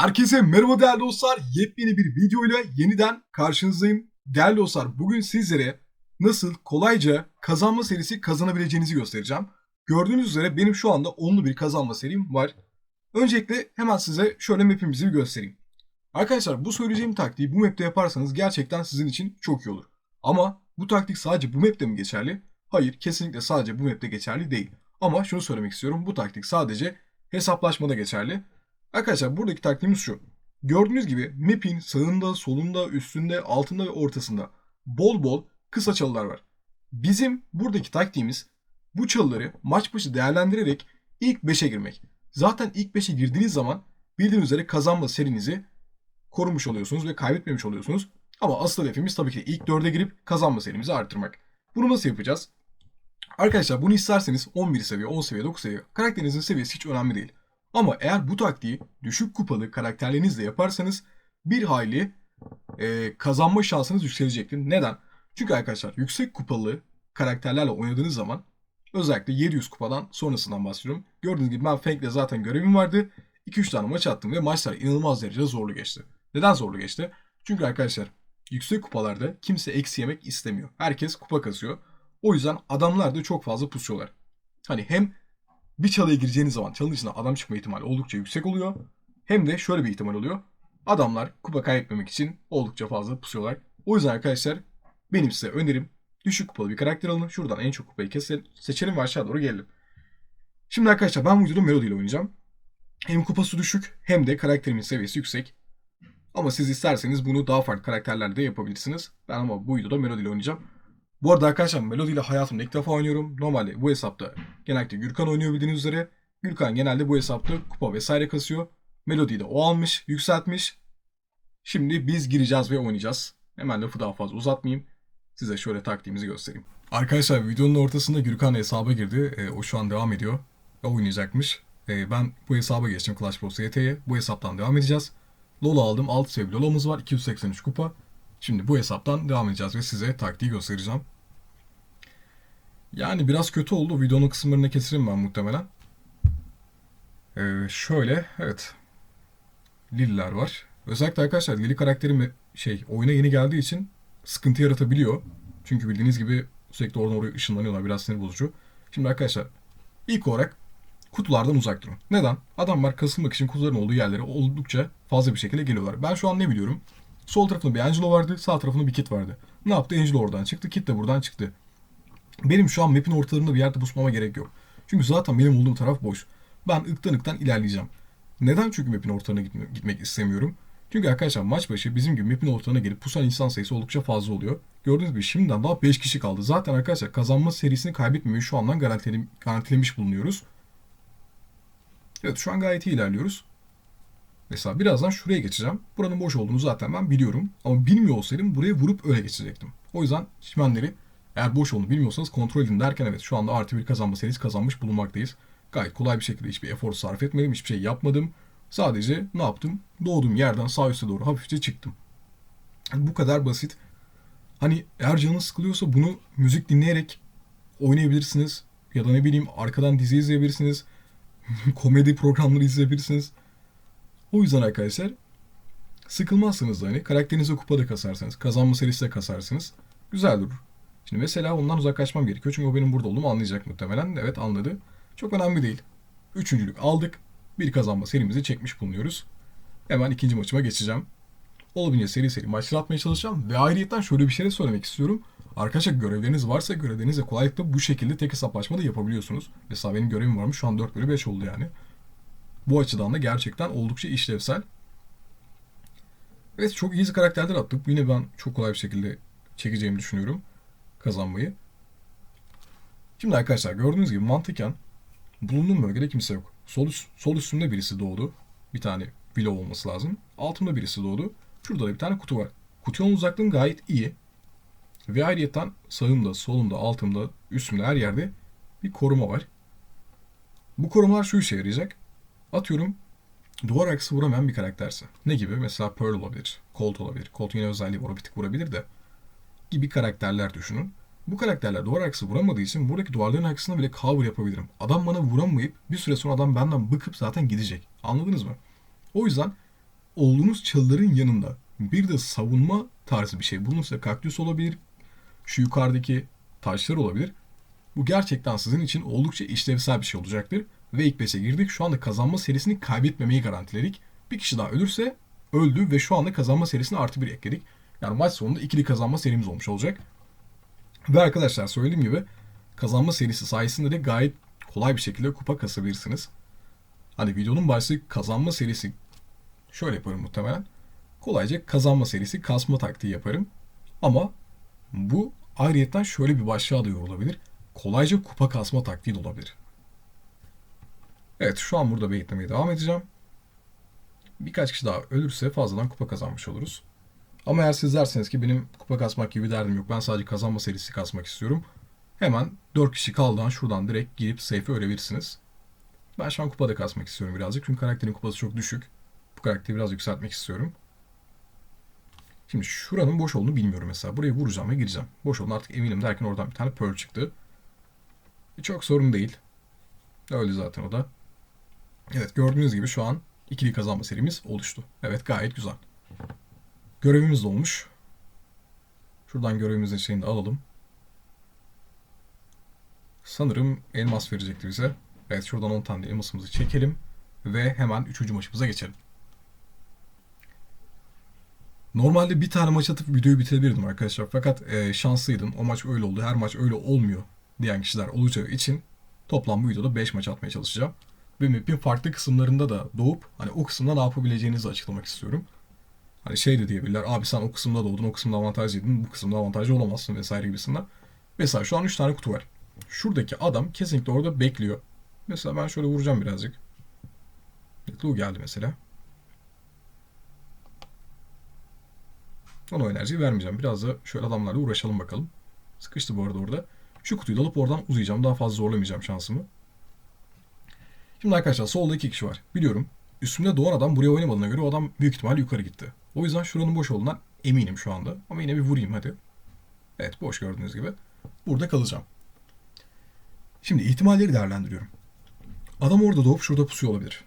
Herkese merhaba değerli dostlar. Yepyeni bir videoyla yeniden karşınızdayım. Değerli dostlar bugün sizlere nasıl kolayca kazanma serisi kazanabileceğinizi göstereceğim. Gördüğünüz üzere benim şu anda onlu bir kazanma serim var. Öncelikle hemen size şöyle map'imizi bir göstereyim. Arkadaşlar bu söyleyeceğim taktiği bu map'te yaparsanız gerçekten sizin için çok iyi olur. Ama bu taktik sadece bu map'te mi geçerli? Hayır kesinlikle sadece bu map'te geçerli değil. Ama şunu söylemek istiyorum bu taktik sadece hesaplaşmada geçerli. Arkadaşlar buradaki taktiğimiz şu. Gördüğünüz gibi map'in sağında, solunda, üstünde, altında ve ortasında bol bol kısa çalılar var. Bizim buradaki taktiğimiz bu çalıları maç başı değerlendirerek ilk 5'e girmek. Zaten ilk 5'e girdiğiniz zaman bildiğiniz üzere kazanma serinizi korumuş oluyorsunuz ve kaybetmemiş oluyorsunuz. Ama asıl hedefimiz tabii ki ilk 4'e girip kazanma serimizi arttırmak. Bunu nasıl yapacağız? Arkadaşlar bunu isterseniz 11 seviye, 10 seviye, 9 seviye karakterinizin seviyesi hiç önemli değil. Ama eğer bu taktiği düşük kupalı karakterlerinizle yaparsanız bir hayli e, kazanma şansınız yükselecektir. Neden? Çünkü arkadaşlar yüksek kupalı karakterlerle oynadığınız zaman özellikle 700 kupadan sonrasından bahsediyorum. Gördüğünüz gibi ben Fank'le zaten görevim vardı. 2-3 tane maç attım ve maçlar inanılmaz derecede zorlu geçti. Neden zorlu geçti? Çünkü arkadaşlar yüksek kupalarda kimse eksi yemek istemiyor. Herkes kupa kasıyor. O yüzden adamlar da çok fazla pusuyorlar. Hani hem bir çalıya gireceğiniz zaman çalının içinden adam çıkma ihtimali oldukça yüksek oluyor. Hem de şöyle bir ihtimal oluyor. Adamlar kupa kaybetmemek için oldukça fazla pusuyorlar. O yüzden arkadaşlar benim size önerim düşük kupalı bir karakter alın. Şuradan en çok kupayı keselim, seçelim ve aşağı doğru gelelim. Şimdi arkadaşlar ben bu videoda Melody ile oynayacağım. Hem kupası düşük hem de karakterimin seviyesi yüksek. Ama siz isterseniz bunu daha farklı karakterlerle de yapabilirsiniz. Ben ama bu videoda Melody ile oynayacağım. Bu arada arkadaşlar Melody ile hayatımda ilk defa oynuyorum. Normalde bu hesapta genellikle Gürkan oynuyor bildiğiniz üzere. Gürkan genelde bu hesapta kupa vesaire kasıyor. Melody'yi de o almış, yükseltmiş. Şimdi biz gireceğiz ve oynayacağız. Hemen lafı daha fazla uzatmayayım. Size şöyle taktiğimizi göstereyim. Arkadaşlar videonun ortasında Gürkan hesaba girdi. E, o şu an devam ediyor. Ve oynayacakmış. E, ben bu hesaba geçtim Clash Bros YT'ye. Bu hesaptan devam edeceğiz. Lola aldım. 6 seviye Lola'mız var. 283 kupa. Şimdi bu hesaptan devam edeceğiz ve size taktiği göstereceğim. Yani biraz kötü oldu. Videonun kısımlarını keserim ben muhtemelen. Ee, şöyle, evet. Lililer var. Özellikle arkadaşlar Lili karakterim şey oyuna yeni geldiği için sıkıntı yaratabiliyor. Çünkü bildiğiniz gibi sürekli oradan oraya ışınlanıyorlar. Biraz sinir bozucu. Şimdi arkadaşlar ilk olarak kutulardan uzak durun. Neden? Adamlar kasılmak için kutuların olduğu yerlere oldukça fazla bir şekilde geliyorlar. Ben şu an ne biliyorum? Sol tarafında bir Angelo vardı, sağ tarafında bir Kit vardı. Ne yaptı? Angelo oradan çıktı, Kit de buradan çıktı. Benim şu an map'in ortalarında bir yerde pusmama gerek yok. Çünkü zaten benim olduğum taraf boş. Ben ıktan ıktan ilerleyeceğim. Neden çünkü map'in ortalarına gitme, gitmek istemiyorum? Çünkü arkadaşlar maç başı bizim gibi map'in ortalarına gelip pusan insan sayısı oldukça fazla oluyor. Gördüğünüz gibi şimdiden daha 5 kişi kaldı. Zaten arkadaşlar kazanma serisini kaybetmemeyi şu andan garantilemiş bulunuyoruz. Evet şu an gayet iyi ilerliyoruz. Mesela birazdan şuraya geçeceğim. Buranın boş olduğunu zaten ben biliyorum. Ama bilmiyor olsaydım buraya vurup öyle geçecektim. O yüzden çimenleri eğer boş olduğunu bilmiyorsanız kontrol edin derken evet şu anda artı bir kazanma serisi kazanmış bulunmaktayız. Gayet kolay bir şekilde hiçbir efor sarf etmedim, hiçbir şey yapmadım. Sadece ne yaptım? Doğduğum yerden sağ üste doğru hafifçe çıktım. Yani bu kadar basit. Hani eğer canınız sıkılıyorsa bunu müzik dinleyerek oynayabilirsiniz. Ya da ne bileyim arkadan dizi izleyebilirsiniz. Komedi programları izleyebilirsiniz. O yüzden arkadaşlar sıkılmazsınız da hani karakterinize kupada kasarsanız, kazanma serisi de kasarsınız. Güzel durur. Şimdi mesela ondan uzaklaşmam gerekiyor. Çünkü o benim burada olduğumu anlayacak muhtemelen. Evet anladı. Çok önemli değil. Üçüncülük aldık. Bir kazanma serimizi çekmiş bulunuyoruz. Hemen ikinci maçıma geçeceğim. Olabildiğince seri seri maçlar atmaya çalışacağım. Ve ayrıyetten şöyle bir şey söylemek istiyorum. Arkadaşlar görevleriniz varsa görevlerinizle kolaylıkla bu şekilde tek hesaplaşma da yapabiliyorsunuz. Mesela benim görevim varmış. Şu an 4 bölü 5 oldu yani. Bu açıdan da gerçekten oldukça işlevsel. Evet çok iyi karakterler attık. Yine ben çok kolay bir şekilde çekeceğimi düşünüyorum kazanmayı. Şimdi arkadaşlar gördüğünüz gibi mantıken bulunduğum bölgede kimse yok. Sol, üst, sol üstümde birisi doğdu. Bir tane villa olması lazım. Altımda birisi doğdu. Şurada da bir tane kutu var. Kutunun uzaklığım gayet iyi. Ve ayrıyeten sağımda, solumda, altımda, üstümde her yerde bir koruma var. Bu korumalar şu işe yarayacak. Atıyorum duvar arkası vuramayan bir karakterse. Ne gibi? Mesela Pearl olabilir, Colt olabilir. Colt yine özelliği var, bir tık vurabilir de gibi karakterler düşünün. Bu karakterler duvar arkası vuramadığı için buradaki duvarların arkasına bile cover yapabilirim. Adam bana vuramayıp bir süre sonra adam benden bıkıp zaten gidecek. Anladınız mı? O yüzden olduğunuz çalıların yanında bir de savunma tarzı bir şey bulunursa kaktüs olabilir, şu yukarıdaki taşlar olabilir. Bu gerçekten sizin için oldukça işlevsel bir şey olacaktır. Ve ilk 5'e girdik. Şu anda kazanma serisini kaybetmemeyi garantiledik. Bir kişi daha ölürse öldü ve şu anda kazanma serisine artı bir ekledik. Yani maç sonunda ikili kazanma serimiz olmuş olacak. Ve arkadaşlar söylediğim gibi kazanma serisi sayesinde de gayet kolay bir şekilde kupa kasabilirsiniz. Hani videonun başlığı kazanma serisi şöyle yaparım muhtemelen. Kolayca kazanma serisi kasma taktiği yaparım. Ama bu ayrıyetten şöyle bir başlığa da yorulabilir. Kolayca kupa kasma taktiği de olabilir. Evet şu an burada beklemeye devam edeceğim. Birkaç kişi daha ölürse fazladan kupa kazanmış oluruz. Ama eğer siz derseniz ki benim kupa kasmak gibi derdim yok. Ben sadece kazanma serisi kasmak istiyorum. Hemen 4 kişi kaldığı şuradan direkt girip safe'e ölebilirsiniz. Ben şu an kupada kasmak istiyorum birazcık. Çünkü karakterin kupası çok düşük. Bu karakteri biraz yükseltmek istiyorum. Şimdi şuranın boş olduğunu bilmiyorum mesela. Buraya vuracağım ve gireceğim. Boş olduğunu artık eminim derken oradan bir tane pearl çıktı. E, çok sorun değil. Öldü zaten o da. Evet gördüğünüz gibi şu an ikili kazanma serimiz oluştu. Evet gayet güzel. Görevimiz de olmuş. Şuradan görevimizin şeyini de alalım. Sanırım elmas verecekti bize. Evet şuradan 10 tane elmasımızı çekelim. Ve hemen 3. maçımıza geçelim. Normalde bir tane maç atıp videoyu bitirebilirdim arkadaşlar. Fakat e, şanslıydım. O maç öyle oldu. Her maç öyle olmuyor diyen kişiler olacağı için toplam bu videoda 5 maç atmaya çalışacağım. Ve map'in farklı kısımlarında da doğup hani o kısımda ne yapabileceğinizi açıklamak istiyorum. Hani şey de diyebilirler. Abi sen o kısımda doğdun, o kısımda avantajlıydın, bu kısımda avantajlı olamazsın vesaire gibisinden. Mesela şu an 3 tane kutu var. Şuradaki adam kesinlikle orada bekliyor. Mesela ben şöyle vuracağım birazcık. Lu geldi mesela. Ona enerjiyi vermeyeceğim. Biraz da şöyle adamlarla uğraşalım bakalım. Sıkıştı bu arada orada. Şu kutuyu da alıp oradan uzayacağım. Daha fazla zorlamayacağım şansımı. Şimdi arkadaşlar solda iki kişi var. Biliyorum. Üstümde doğan adam buraya oynamadığına göre o adam büyük ihtimalle yukarı gitti. O yüzden şuranın boş olduğundan eminim şu anda. Ama yine bir vurayım hadi. Evet boş gördüğünüz gibi. Burada kalacağım. Şimdi ihtimalleri değerlendiriyorum. Adam orada doğup şurada pusuyor olabilir.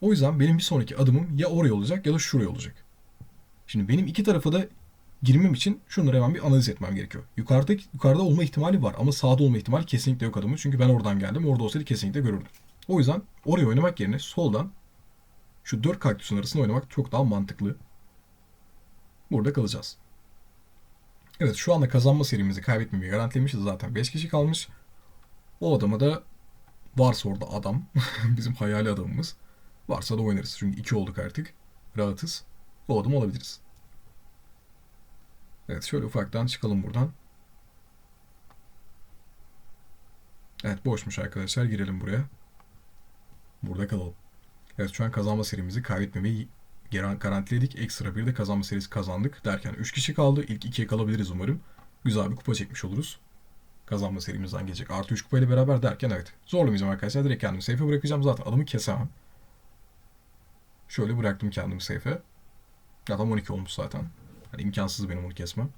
O yüzden benim bir sonraki adımım ya oraya olacak ya da şuraya olacak. Şimdi benim iki tarafa da girmem için şunları hemen bir analiz etmem gerekiyor. Yukarıda, yukarıda olma ihtimali var ama sağda olma ihtimali kesinlikle yok adamın. Çünkü ben oradan geldim. Orada olsaydı kesinlikle görürdüm. O yüzden oraya oynamak yerine soldan şu dört kaktüsün arasında oynamak çok daha mantıklı. Burada kalacağız. Evet şu anda kazanma serimizi kaybetmemeyi garantilemişiz zaten. 5 kişi kalmış. O adama da varsa orada adam. bizim hayali adamımız. Varsa da oynarız. Çünkü iki olduk artık. Rahatız. O adam olabiliriz. Evet şöyle ufaktan çıkalım buradan. Evet boşmuş arkadaşlar. Girelim buraya. Burada kalalım. Evet şu an kazanma serimizi kaybetmemeyi garantiledik. Ekstra bir de kazanma serisi kazandık. Derken 3 kişi kaldı. İlk 2'ye kalabiliriz umarım. Güzel bir kupa çekmiş oluruz. Kazanma serimizden gelecek. Artı 3 kupayla beraber derken evet. Zorlamayacağım arkadaşlar. Direkt kendimi safe'e bırakacağım. Zaten adamı kesemem. Şöyle bıraktım kendimi safe'e. Adam 12 olmuş zaten. Yani imkansız benim onu kesmem.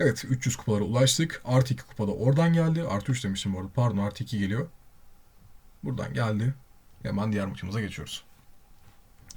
Evet 300 kupalara ulaştık. Artı 2 kupada oradan geldi. Artı 3 demiştim bu arada. Pardon artı 2 geliyor. Buradan geldi. Hemen diğer maçımıza geçiyoruz.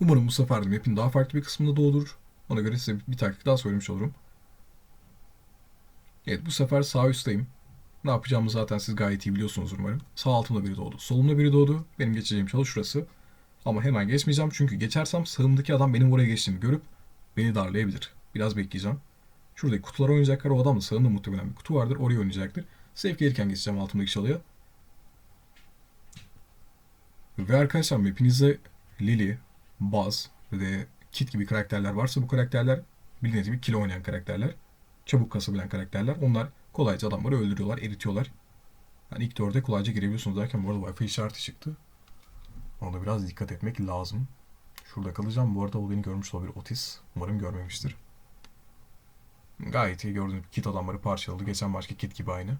Umarım bu sefer de map'in daha farklı bir kısmında doğdur. Ona göre size bir taktik daha söylemiş olurum. Evet bu sefer sağ üstteyim. Ne yapacağımı zaten siz gayet iyi biliyorsunuz umarım. Sağ altımda biri doğdu. Solumda biri doğdu. Benim geçeceğim çalı şurası. Ama hemen geçmeyeceğim çünkü geçersem sağımdaki adam benim oraya geçtiğimi görüp beni darlayabilir. Biraz bekleyeceğim. Şuradaki kutular oynayacaklar. O adam da sağında muhtemelen bir kutu vardır. Oraya oynayacaktır. Safe gelirken geçeceğim altımdaki çalıya. Ve arkadaşlar mapinizde Lily, Buzz ve Kit gibi karakterler varsa bu karakterler bildiğiniz gibi kilo oynayan karakterler. Çabuk kasabilen karakterler. Onlar kolayca adamları öldürüyorlar, eritiyorlar. Yani ilk dörde kolayca girebiliyorsunuz derken bu arada Wi-Fi işareti çıktı. Ona biraz dikkat etmek lazım. Şurada kalacağım. Bu arada beni görmüş olabilir. Otis. Umarım görmemiştir. Gayet iyi gördüğünüz kit adamları parçaladı. Geçen başka kit gibi aynı.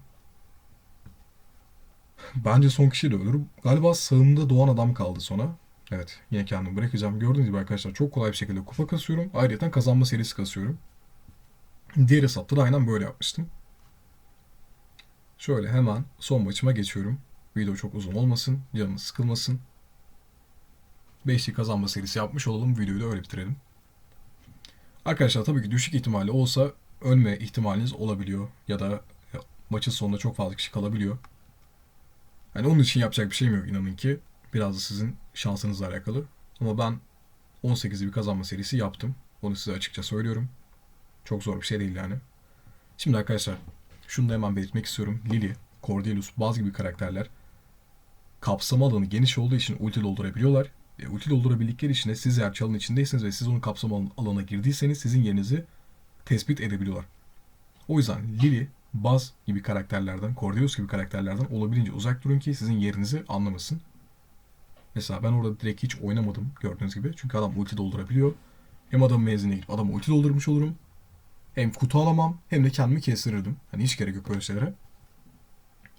Bence son kişi de ölür. Galiba sağımda doğan adam kaldı sona. Evet yine kendimi bırakacağım. Gördüğünüz gibi arkadaşlar çok kolay bir şekilde kupa kasıyorum. Ayrıca kazanma serisi kasıyorum. Diğer hesapta da aynen böyle yapmıştım. Şöyle hemen son maçıma geçiyorum. Video çok uzun olmasın. Canınız sıkılmasın. 5'li kazanma serisi yapmış olalım. Videoyu da öyle bitirelim. Arkadaşlar tabii ki düşük ihtimalle olsa ölme ihtimaliniz olabiliyor. Ya da maçın sonunda çok fazla kişi kalabiliyor. Yani onun için yapacak bir şeyim yok inanın ki. Biraz da sizin şansınızla alakalı. Ama ben 18'li bir kazanma serisi yaptım. Onu size açıkça söylüyorum. Çok zor bir şey değil yani. Şimdi arkadaşlar şunu da hemen belirtmek istiyorum. Lily, Cordelius, Buzz gibi karakterler kapsama alanı geniş olduğu için ulti doldurabiliyorlar. E, ulti doldurabildikleri için de siz eğer çalın içindeyseniz ve siz onun kapsama alan- alanına girdiyseniz sizin yerinizi tespit edebiliyorlar. O yüzden Lily, Buzz gibi karakterlerden, Cordelius gibi karakterlerden olabildiğince uzak durun ki sizin yerinizi anlamasın. Mesela ben orada direkt hiç oynamadım gördüğünüz gibi. Çünkü adam ulti doldurabiliyor. Hem adamın menziline gidip adamı ulti doldurmuş olurum. Hem kutu alamam hem de kendimi kestirirdim. Hani hiç gerek yok böyle şeylere.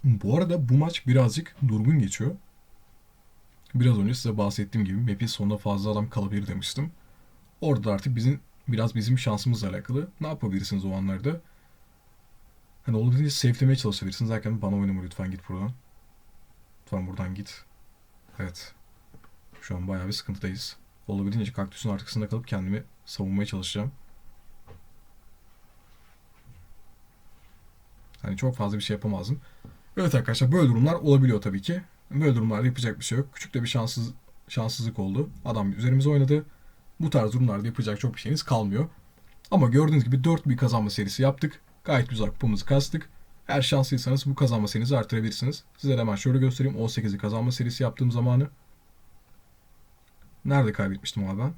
Bu arada bu maç birazcık durgun geçiyor. Biraz önce size bahsettiğim gibi map'in sonunda fazla adam kalabilir demiştim. Orada da artık bizim biraz bizim şansımızla alakalı. Ne yapabilirsiniz o anlarda? Hani olabildiğince safe'lemeye çalışabilirsiniz. Derken bana oynama lütfen git buradan. Lütfen buradan git. Evet. Şu an bayağı bir sıkıntıdayız. Olabildiğince kaktüsün arkasında kalıp kendimi savunmaya çalışacağım. Hani çok fazla bir şey yapamazdım. Evet arkadaşlar böyle durumlar olabiliyor tabii ki. Böyle durumlarda yapacak bir şey yok. Küçük de bir şanssız şanssızlık oldu. Adam üzerimize oynadı. Bu tarz durumlarda yapacak çok bir şeyiniz kalmıyor. Ama gördüğünüz gibi 4 bir kazanma serisi yaptık. Gayet güzel kupamızı kastık. Eğer şanslıysanız bu kazanma serinizi artırabilirsiniz. Size hemen şöyle göstereyim. 18'i kazanma serisi yaptığım zamanı. Nerede kaybetmiştim abi ben?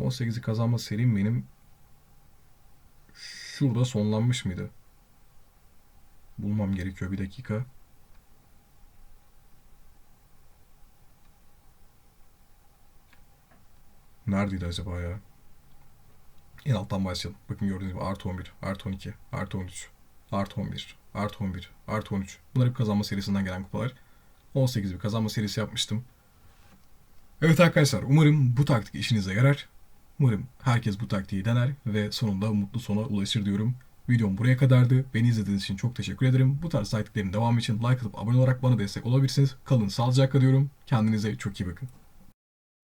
18'i kazanma serim benim şurada sonlanmış mıydı? Bulmam gerekiyor bir dakika. Neredeydi acaba ya? En alttan başlayalım. Bakın gördüğünüz gibi artı 11, artı 12, artı 13, artı 11, artı 11, artı 13. Bunlar hep kazanma serisinden gelen kupalar. 18 bir kazanma serisi yapmıştım. Evet arkadaşlar umarım bu taktik işinize yarar. Umarım herkes bu taktiği dener ve sonunda mutlu sona ulaşır diyorum. Videom buraya kadardı. Beni izlediğiniz için çok teşekkür ederim. Bu tarz taktiklerin devamı için like atıp abone olarak bana destek olabilirsiniz. Kalın sağlıcakla diyorum. Kendinize çok iyi bakın.